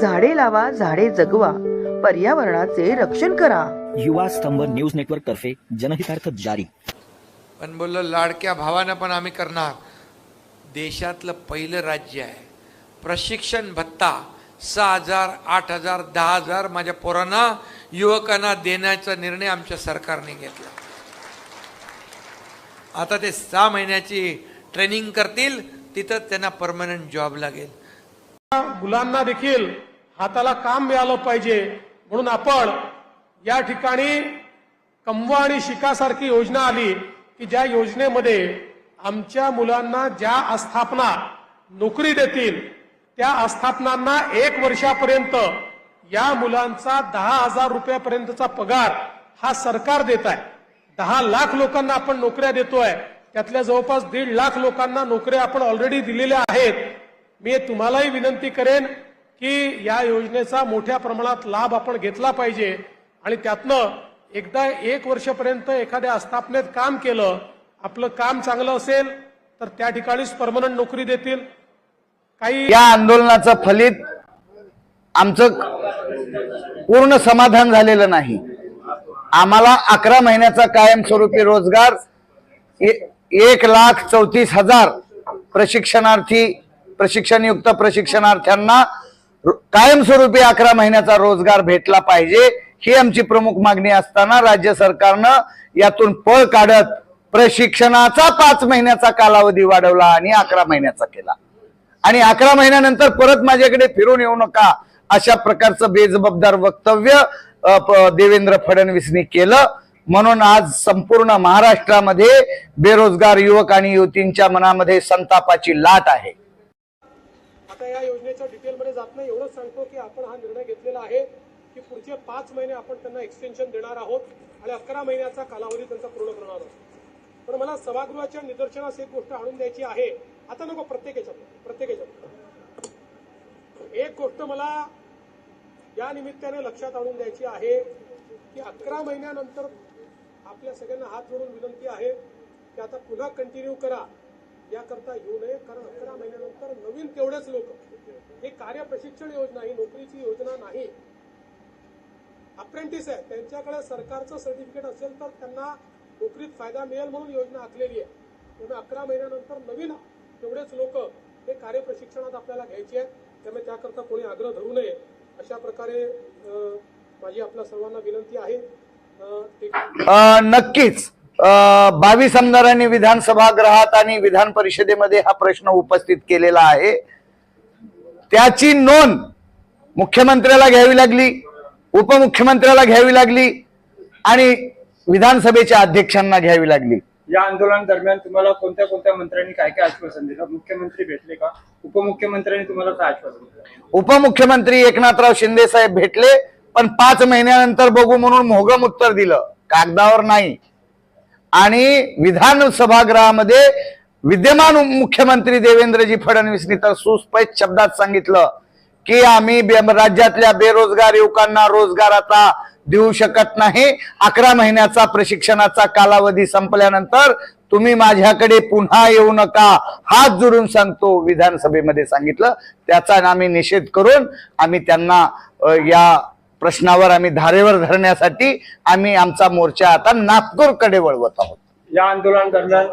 झाडे लावा झाडे जगवा. पर्यावरणाचे रक्षण करा. युवा स्तंभ न्यूज नेटवर्क तर्फे जनहितार्थ जारी. पण बोललो लाडक्या भावानं पण आम्ही करणार. देशातलं पहिलं राज्य आहे. प्रशिक्षण भत्ता सहा हजार आठ हजार दहा हजार माझ्या पोरांना युवकांना देण्याचा निर्णय आमच्या सरकारने घेतला. आता ते सहा महिन्याची ट्रेनिंग करतील तिथं त्यांना परमनंट जॉब लागेल. मुलांना देखील हाताला काम मिळालं पाहिजे म्हणून आपण या ठिकाणी कमवा आणि शिकासारखी योजना आली की ज्या योजनेमध्ये आमच्या मुलांना ज्या आस्थापना नोकरी देतील त्या आस्थापनांना एक वर्षापर्यंत या मुलांचा दहा हजार रुपयापर्यंतचा पगार हा सरकार देत आहे. दहा लाख लोकांना आपण नोकऱ्या देतोय. त्यातल्या जवळपास दीड लाख लोकांना नोकऱ्या आपण ऑलरेडी दिलेल्या आहेत. मी तुम्हालाही विनंती करेन की या योजनेचा मोठ्या प्रमाणात लाभ आपण घेतला पाहिजे. आणि त्यातनं एकदा एक वर्षपर्यंत एखाद्या आस्थापनेत काम केलं आपलं काम चांगलं असेल तर त्या ठिकाणीच परमनंट नोकरी देतील. काही या आंदोलनाचं फलित आमचं पूर्ण समाधान झालेलं नाही. आम्हाला अकरा महिन्याचा कायमस्वरूपी रोजगार ए- एक लाख चौतीस हजार प्रशिक्षणार्थी प्रशिक्षणयुक्त प्रशिक्षणार्थ्यांना कायमस्वरूपी अकरा महिन्याचा रोजगार भेटला पाहिजे ही आमची प्रमुख मागणी असताना राज्य सरकारनं यातून पळ काढत प्रशिक्षणाचा पाच महिन्याचा कालावधी वाढवला आणि अकरा महिन्याचा केला. आणि अकरा महिन्यानंतर परत माझ्याकडे फिरून येऊ नका अशा प्रकारचं बेजबाबदार वक्तव्य देवेंद्र फडणवीसनी केलं. म्हणून आज संपूर्ण महाराष्ट्रामध्ये बेरोजगार युवक आणि युवतींच्या मनामध्ये संतापाची लाट आहे. आता या योजनेच्या डिटेलमध्ये जात नाही. एवढंच सांगतो की आपण हा निर्णय घेतलेला आहे की पुढचे पाच महिने आपण त्यांना एक्सटेन्शन देणार आहोत आणि अकरा महिन्याचा कालावधी त्यांचा पूर्ण करणार आहोत. पण मला सभागृहाच्या निदर्शनास एक गोष्ट आणून द्यायची आहे. आता नको प्रत्येक याच्यात प्रत्येक याच्यात एक गोष्ट मला या निमित्ताने लक्षात आणून द्यायची आहे की अकरा महिन्यानंतर आपल्या सगळ्यांना हात जोडून विनंती आहे की आता पुन्हा कंटिन्यू करा. याकरता येऊ नये कारण अकरा महिन्यानंतर नवीन तेवढेच लोक. हे कार्य प्रशिक्षण योजना ही नोकरीची योजना नाही. अप्रेंटिस आहे. त्यांच्याकडे सरकारचं सर्टिफिकेट असेल तर त्यांना नोकरीत फायदा मिळेल म्हणून योजना आखलेली आहे. त्यामुळे अकरा महिन्यानंतर नवीन तेवढेच लोक हे कार्य प्रशिक्षणात आपल्याला घ्यायची आहे त्यामुळे त्याकरता कोणी आग्रह धरू नये. अशा प्रकारे माझी आपल्या सर्वांना विनंती आहे. नक्कीच. बावीस आमदारांनी विधानसभा गृहात आणि विधान परिषदेमध्ये हा प्रश्न उपस्थित केलेला आहे. त्याची नोंद मुख्यमंत्र्याला घ्यावी लागली उपमुख्यमंत्र्याला घ्यावी लागली आणि विधानसभेच्या अध्यक्षांना घ्यावी लागली. या आंदोलन दरम्यान तुम्हाला कोणत्या कोणत्या मंत्र्यांनी काय काय आश्वासन दिलं? मुख्यमंत्री भेटले का? उपमुख्यमंत्र्यांनी तुम्हाला काय आश्वासन दिलं? उपमुख्यमंत्री एकनाथराव शिंदे साहेब भेटले पण पाच महिन्यानंतर बघू म्हणून मोहगम उत्तर दिलं. कागदावर नाही. आणि विधान सभागृहामध्ये विद्यमान मुख्यमंत्री देवेंद्रजी फडणवीसनी तर सुस्पष्ट शब्दात सांगितलं की आम्ही बे- राज्यातल्या बेरोजगार युवकांना रोजगार आता देऊ शकत नाही. अकरा महिन्याचा प्रशिक्षणाचा कालावधी संपल्यानंतर तुम्ही माझ्याकडे पुन्हा येऊ नका. हात जोडून सांगतो विधानसभेमध्ये सांगितलं. त्याचा आम्ही निषेध करून आम्ही त्यांना या प्रश्नावर आम्ही धारेवर धरण्यासाठी आम्ही आमचा मोर्चा आता नागपूरकडे वळवत आहोत. या आंदोलन दरम्यान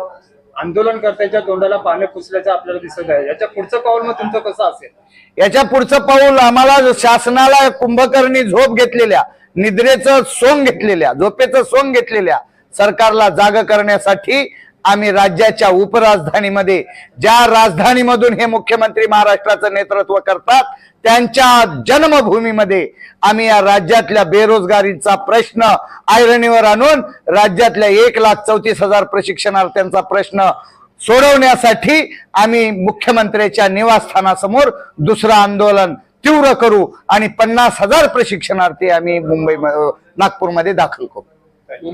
आंदोलनकर्त्यांच्या तोंडाला पाणी पुसल्याचं आपल्याला दिसत आहे. याच्या पुढचं पाऊल मग तुमचं कसं असेल? याच्या पुढचं पाऊल आम्हाला शासनाला कुंभकर्णी झोप घेतलेल्या निद्रेचं सोंग घेतलेल्या झोपेचं सोंग घेतलेल्या सरकारला जाग करण्यासाठी आम्ही राज्याच्या उपराजधानीमध्ये ज्या राजधानीमधून हे मुख्यमंत्री महाराष्ट्राचं नेतृत्व करतात त्यांच्या जन्मभूमीमध्ये आम्ही या राज्यातल्या बेरोजगारीचा प्रश्न ऐरणीवर आणून राज्यातल्या एक लाख चौतीस हजार प्रशिक्षणार्थ्यांचा प्रश्न सोडवण्यासाठी आम्ही मुख्यमंत्र्याच्या निवासस्थानासमोर दुसरं आंदोलन तीव्र करू आणि पन्नास हजार प्रशिक्षणार्थी आम्ही मुंबई नागपूरमध्ये दाखल करू.